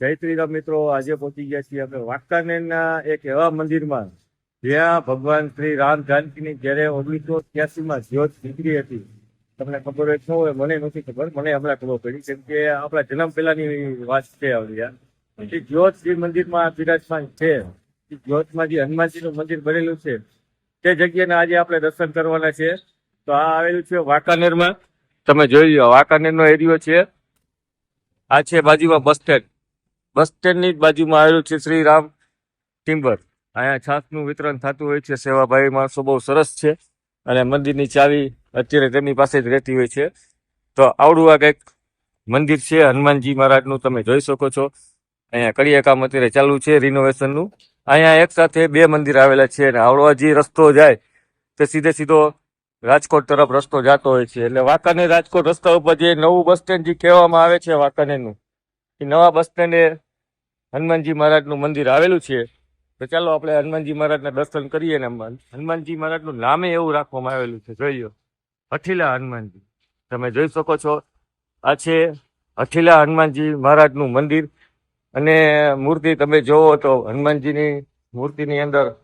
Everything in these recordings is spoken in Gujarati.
જય મિત્રો, આજે પહોંચી ગયા છીએ આપણે વાંકાનેરના એક એવા મંદિરમાં, જ્યાં ભગવાન શ્રી રામ જાનકીની જ્યારે ઓગણીસો ત્યાસીમાં જ્યોત નીકળી હતી. તમને ખબર હોય શું હોય, મને નથી ખબર, મને હમણાં ખબર પડી, કેમ કે આપણા જન્મ પહેલાની વાત છે આવડી યાર જ્યોત શ્રી મંદિરમાં બિરાજમાન છે જ્યોતમાં જે હનુમાનજીનું મંદિર બનેલું છે, તે જગ્યાને આજે આપણે દર્શન કરવાના છે. તો આ આવેલું છે વાંકાનેરમાં. તમે જોઈ લો, વાંકાનેરનો એરિયો છે. આ છે બાજુમાં બસ સ્ટેન્ડ. બસ સ્ટેન્ડની જ બાજુમાં આવેલું છે શ્રી રામ ટિમ્બર. અહીંયા છાસનું વિતરણ થતું હોય છે, સેવાભાઈ માણસો બહુ સરસ છે અને મંદિરની ચાવી અત્યારે તેમની પાસે જ રહેતી હોય છે. તો આવડું આ કંઈક મંદિર છે, હનુમાનજી મહારાજનું તમે જોઈ શકો છો. અહીંયા કડિયા કામ અત્યારે ચાલુ છે રિનોવેશનનું અહીંયા એક સાથે બે મંદિર આવેલા છે અને આવડો જે રસ્તો જાય તે સીધે સીધો રાજકોટ તરફ રસ્તો જતો હોય છે. એટલે વાંકાનેર રાજકોટ રસ્તા ઉપર જે નવું બસ સ્ટેન્ડ જે કહેવામાં આવે છે વાંકાનેરનું, એ નવા બસ સ્ટેન્ડે હનુમાનજી મહારાજનું મંદિર આવેલું છે. તો ચાલો આપણે હનુમાનજી મહારાજના દર્શન કરીએ ને હનુમાનજી મહારાજનું નામે એવું રાખવામાં આવેલું છે. જોઈ લો હઠીલા હનુમાનજી. તમે જોઈ શકો છો. આ છે હઠીલા હનુમાનજી મહારાજનું મંદિર. અને મૂર્તિ તમે જોવો તો હનુમાનજીની મૂર્તિની અંદર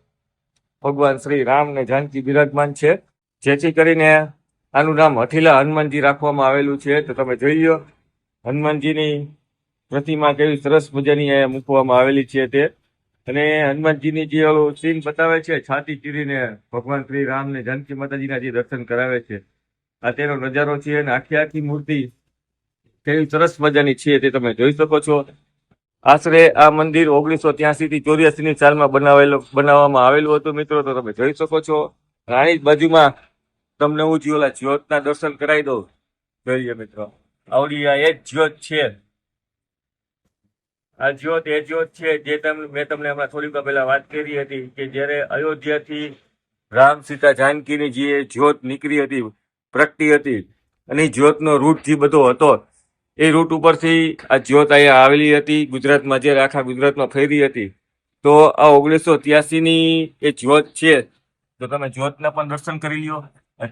ભગવાન શ્રી રામ ને જાનકી બિરાજમાન છે. જેથી કરીને આનું નામ હઠીલા હનુમાનજી રાખવામાં આવેલું છે. તો તમે જોઈ લો હનુમાનજીની પ્રતિમા કેવી સરસ મજાની અહીંયા મૂકવામાં આવેલી છે તે. અને હનુમાનજીની જે ઓલું સીન બતાવે છે, છાતી ચીરીને ભગવાન શ્રી રામ ને જાનકી માતાજીના જે દર્શન કરાવે છે. આ તેનો નજારો છે અને આખી આખી મૂર્તિ કેવી સરસ મજાની છે તે તમે જોઈ શકો છો. આશરે આ મંદિર ઓગણીસો ત્યાસી થી ચોર્યાસી ની સાલમાં બનાવેલો, બનાવવામાં આવેલું હતું મિત્રો, તો તમે જોઈ શકો છો. રાણી બાજુમાં તમને હું જ્યોલા જ્યોતના દર્શન કરાવી દઉં. જોઈએ મિત્રો, આવડી આ એ જ જ્યોત છે. આ જ્યોત એ જ્યોત છે જે મેં તમને હમણાં થોડીક પહેલા વાત કરી હતી કે જ્યારે અયોધ્યાથી રામ સીતા જાનકીની જે જ્યોત નીકળી હતી, પ્રગટી હતી અને જ્યોતનો રૂટ જે બધો હતો, એ રૂટ ઉપરથી આ જ્યોત અહીંયા આવેલી હતી, ગુજરાતમાં જ્યારે આખા ગુજરાતમાં ફેરી હતી, તો આ ઓગણીસો ત્યાસીની એ જ્યોત છે, તો તમે જ્યોતના પણ દર્શન કરી લ્યો.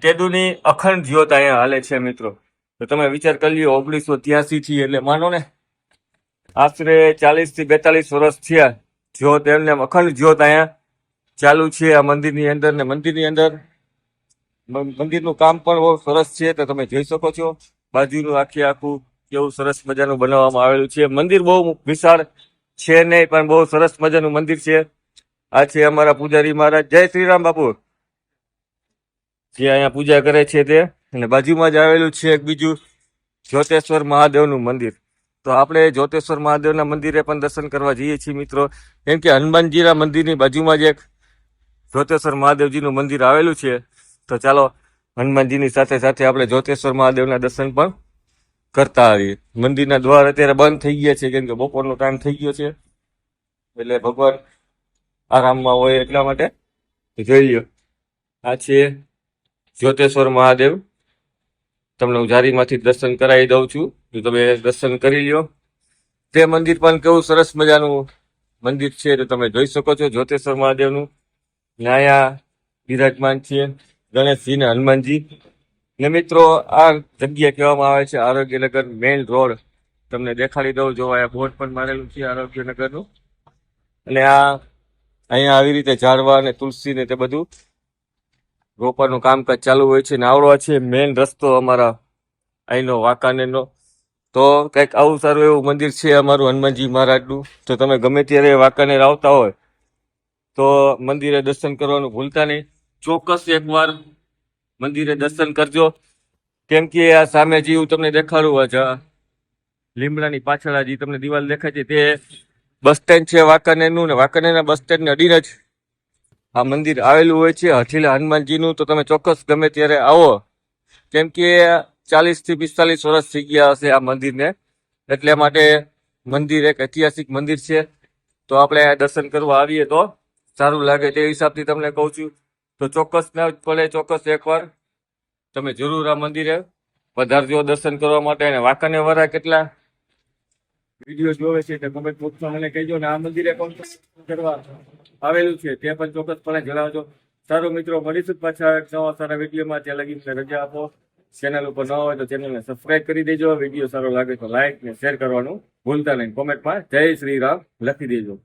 તેદુની અખંડ જ્યોત અહીંયા હાલે છે મિત્રો. તો તમે વિચાર કરી લ્યો, ઓગણીસો ત્યાસી થી એટલે માનો ને આશરે ચાલીસથી બેતાલીસ વર્ષ થયા. જ્યોત એમને અખંડ જ્યોત અહીંયા ચાલુ છે આ મંદિરની અંદર ને મંદિરની અંદર. મંદિરનું કામ પણ બહુ સરસ છે તો તમે જોઈ શકો છો. બાજુનું આખી આખું કેવું સરસ મજાનું બનાવવામાં આવેલું છે. મંદિર બહુ વિશાળ છે નહીં, પણ બહુ સરસ મજાનું મંદિર છે. આ છે અમારા પૂજારી મહારાજ. જય શ્રી રામ બાપુ. જે અહીંયા પૂજા કરે છે તે. અને બાજુમાં જ આવેલું છે એક બીજું જ્યોતેશ્વર મહાદેવનું મંદિર. તો આપણે જ્યોતેશ્વર મહાદેવના મંદિરે પણ દર્શન કરવા જઈએ છીએ, મિત્રો. કેમ કે હનુમાનજીના મંદિરની બાજુમાં જ એક જ્યોતેશ્વર મહાદેવજીનું મંદિર આવેલું છે. તો ચાલો, હનુમાનજીની સાથે સાથે આપણે જ્યોતેશ્વર મહાદેવના દર્શન પણ કરતા આવીએ. મંદિરના દ્વાર અત્યારે બંધ થઈ ગયા છે, કેમ કે બપોરનો ટાઈમ થઈ ગયો છે. એટલે ભગવાન આરામમાં હોય એટલા માટે જોઈ લો આ છે જ્યોતેશ્વર મહાદેવ. તમને હું જારીમાંથી દર્શન કરાવી દઉં છું. તો તમે દર્શન કરી લ્યો. તે મંદિર પણ કેવું સરસ મજાનું મંદિર છે, તો તમે જોઈ શકો છો જ્યોતેશ્વર મહાદેવનું. ન્યાયા વિરાજમાન છે ગણેશજી ને હનુમાનજી. ને મિત્રો, આ જગ્યા કહેવામાં આવે છે આરોગ્યનગર મેઇન રોડ. તમને દેખાડી દઉં, જો અહીંયા બોર્ડ પણ મારેલું છે આરોગ્યનગરનું. અને આ અહીંયા આવી રીતે ઝાડવા અને તુલસી ને તે બધું રોપાનું કામકાજ ચાલુ હોય છે. ને આવડો છે મેઇન રસ્તો અમારા અહીંનો વાંકાનેરનો. તો કંઈક આવું સારું એવું મંદિર છે અમારું હનુમાનજી મહારાજનું. તો તમે ગમે ત્યારે વાંકાનેર આવતા હોય, તો મંદિરે દર્શન કરવાનું ભૂલતા નહીં. ચોક્કસ એકવાર મંદિરે દર્શન કરજો. કેમ કે આ સામે જે હું તમને દેખાડું જ લીમડાની પાછળ જે તમને દિવાલ દેખાય છે, તે બસ સ્ટેન્ડ છે વાંકાનેરનું ને વાંકાનેરના બસ સ્ટેન્ડને અડીને જ આ મંદિર આવેલું હોય છે. હઠીલા હનુમાનજીનું તો તમે ચોક્કસ ગમે ત્યારે આવો. કેમ કે ચાલીસથી પિસ્તાલીસ વર્ષ થઈ ગયા હશે આ મંદિરને. એટલે માટે મંદિર એક ઐતિહાસિક મંદિર છે. તો આપણે દર્શન કરવા આવીએ તો સારું લાગે તે હિસાબથી તમને કહું છું. તો ચોક્કસ ના પડે, ચોક્કસ એકવાર તમે જરૂર આ મંદિરે પધારજો દર્શન કરવા માટે. અને વાંકાને વરા કેટલા? વીડિયો જોવે છે તે કમેન્ટ બોક્સમાં મને કહેજો ને આ મંદિરે કોણ કરવા આવેલું છે તે પણ ચોક્કસપણે જણાવજો. સારું મિત્રો, મળીશું પાછા એક નવા સારા વિડીયોમાં. ત્યાં લગી રજા આપો. ચેનલ ઉપર ન હોય તો ચેનલને સબસ્ક્રાઇબ કરી દેજો. વીડિયો સારો લાગે તો લાઈક ને શેર કરવાનું ભૂલતા નહીં. કોમેન્ટમાં જય શ્રી રામ લખી દેજો.